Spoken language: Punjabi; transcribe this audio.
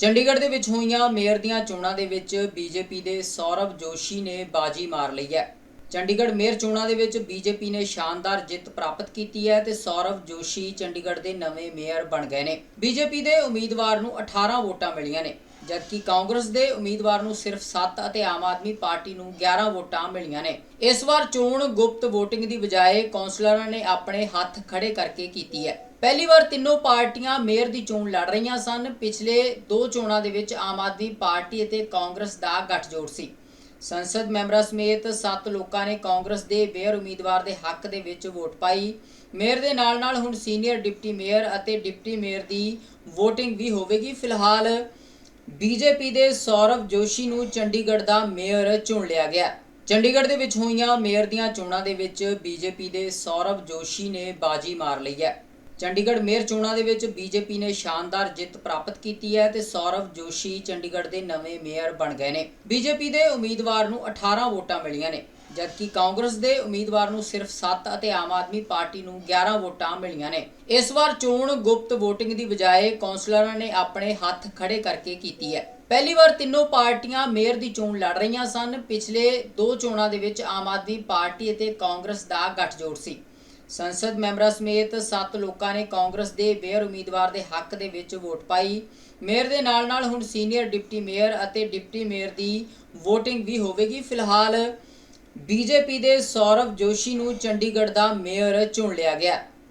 ਚੰਡੀਗੜ੍ਹ ਦੇ ਵਿੱਚ ਹੋਈਆਂ ਮੇਅਰ ਦੀਆਂ ਚੋਣਾਂ ਦੇ ਵਿੱਚ ਬੀਜੇਪੀ ਦੇ ਸੌਰਵ ਜੋਸ਼ੀ ਨੇ ਬਾਜੀ ਮਾਰ ਲਈ ਹੈ। ਚੰਡੀਗੜ੍ਹ ਮੇਅਰ ਚੋਣਾਂ ਦੇ ਵਿੱਚ ਬੀਜੇਪੀ ਨੇ ਸ਼ਾਨਦਾਰ ਜਿੱਤ ਪ੍ਰਾਪਤ ਕੀਤੀ ਹੈ ਤੇ ਸੌਰਵ ਜੋਸ਼ੀ ਚੰਡੀਗੜ੍ਹ ਦੇ ਨਵੇਂ ਮੇਅਰ ਬਣ ਗਏ ਨੇ। ਬੀਜੇਪੀ ਦੇ ਉਮੀਦਵਾਰ ਨੂੰ 18 ਵੋਟਾਂ ਮਿਲੀਆਂ ਨੇ, ਜਦਕਿ ਕਾਂਗਰਸ ਦੇ ਉਮੀਦਵਾਰ ਨੂੰ ਸਿਰਫ 7 ਅਤੇ ਆਮ ਆਦਮੀ ਪਾਰਟੀ ਨੂੰ 11 ਵੋਟਾਂ ਮਿਲੀਆਂ ਨੇ। ਇਸ ਵਾਰ ਚੋਣ ਗੁਪਤ VOTING ਦੀ ਬਜਾਏ ਕੌਂਸਲਰਾਂ ਨੇ ਆਪਣੇ ਹੱਥ ਖੜੇ ਕਰਕੇ ਕੀਤੀ ਹੈ। ਪਹਿਲੀ ਵਾਰ ਤਿੰਨੋਂ ਪਾਰਟੀਆਂ ਮੇਅਰ ਦੀ ਚੋਣ ਲੜ ਰਹੀਆਂ ਸਨ। ਪਿਛਲੇ ਦੋ ਚੋਣਾਂ ਦੇ ਵਿੱਚ ਆਮ ਆਦਮੀ ਪਾਰਟੀ ਅਤੇ ਕਾਂਗਰਸ ਦਾ ਗੱਠਜੋੜ ਸੀ। ਸੰਸਦ ਮੈਂਬਰਾਂ ਸਮੇਤ 7 ਲੋਕਾਂ ਨੇ ਕਾਂਗਰਸ ਦੇ ਮੇਅਰ ਉਮੀਦਵਾਰ ਦੇ ਹੱਕ ਦੇ ਵਿੱਚ ਵੋਟ ਪਾਈ। ਮੇਅਰ ਦੇ ਨਾਲ-ਨਾਲ ਹੁਣ ਸੀਨੀਅਰ ਡਿਪਟੀ ਮੇਅਰ ਅਤੇ ਡਿਪਟੀ ਮੇਅਰ ਦੀ VOTING ਵੀ ਹੋਵੇਗੀ। ਫਿਲਹਾਲ ਬੀਜੇਪੀ ਦੇ ਸੌਰਵ ਜੋਸ਼ੀ ਨੂੰ ਚੰਡੀਗੜ੍ਹ ਦਾ ਮੇਅਰ ਚੁਣ ਲਿਆ ਗਿਆ। ਚੰਡੀਗੜ੍ਹ ਦੇ ਵਿੱਚ ਹੋਈਆਂ ਮੇਅਰ ਦੀਆਂ ਚੋਣਾਂ ਦੇ ਵਿੱਚ ਬੀਜੇਪੀ ਦੇ ਸੌਰਵ ਜੋਸ਼ੀ ਨੇ ਬਾਜੀ ਮਾਰ ਲਈ ਹੈ। ਚੰਡੀਗੜ੍ਹ ਮੇਅਰ ਚੋਣਾਂ ਦੇ ਵਿੱਚ ਬੀਜੇਪੀ ਨੇ ਸ਼ਾਨਦਾਰ ਜਿੱਤ ਪ੍ਰਾਪਤ ਕੀਤੀ ਹੈ ਤੇ ਸੌਰਵ ਜੋਸ਼ੀ ਚੰਡੀਗੜ੍ਹ ਦੇ ਨਵੇਂ ਮੇਅਰ ਬਣ ਗਏ ਨੇ। ਬੀਜੇਪੀ ਦੇ ਉਮੀਦਵਾਰ ਨੂੰ 18 ਵੋਟਾਂ ਮਿਲੀਆਂ ਨੇ, ਜਦਕਿ ਕਾਂਗਰਸ ਦੇ ਉਮੀਦਵਾਰ ਨੂੰ ਸਿਰਫ 7 ਅਤੇ ਆਮ ਆਦਮੀ ਪਾਰਟੀ ਨੂੰ 11 ਵੋਟਾਂ ਮਿਲੀਆਂ ਨੇ। ਇਸ ਵਾਰ ਚੋਣ ਗੁਪਤ VOTING ਦੀ ਬਜਾਏ ਕੌਂਸਲਰਾਂ ਨੇ ਆਪਣੇ ਹੱਥ ਖੜੇ ਕਰਕੇ ਕੀਤੀ ਹੈ। ਪਹਿਲੀ ਵਾਰ ਤਿੰਨੋਂ ਪਾਰਟੀਆਂ ਮੇਅਰ ਦੀ ਚੋਣ ਲੜ ਰਹੀਆਂ ਸਨ। ਪਿਛਲੇ ਦੋ ਚੋਣਾਂ ਦੇ ਵਿੱਚ ਆਮ ਆਦਮੀ ਪਾਰਟੀ ਅਤੇ ਕਾਂਗਰਸ ਦਾ ਗੱਠਜੋੜ ਸੀ। ਸੰਸਦ ਮੈਂਬਰਾਂ ਸਮੇਤ 7 ਲੋਕਾਂ ਨੇ ਕਾਂਗਰਸ ਦੇ ਮੇਅਰ ਉਮੀਦਵਾਰ ਦੇ ਹੱਕ ਦੇ ਵਿੱਚ ਵੋਟ ਪਾਈ। ਮੇਅਰ ਦੇ ਨਾਲ-ਨਾਲ ਹੁਣ ਸੀਨੀਅਰ ਡਿਪਟੀ ਮੇਅਰ ਅਤੇ ਡਿਪਟੀ ਮੇਅਰ ਦੀ VOTING ਵੀ ਹੋਵੇਗੀ। ਫਿਲਹਾਲ ਬੀਜੇਪੀ ਦੇ ਸੌਰਵ ਜੋਸ਼ੀ ਨੂੰ ਚੰਡੀਗੜ੍ਹ ਦਾ ਮੇਅਰ ਚੁਣ ਲਿਆ ਗਿਆ।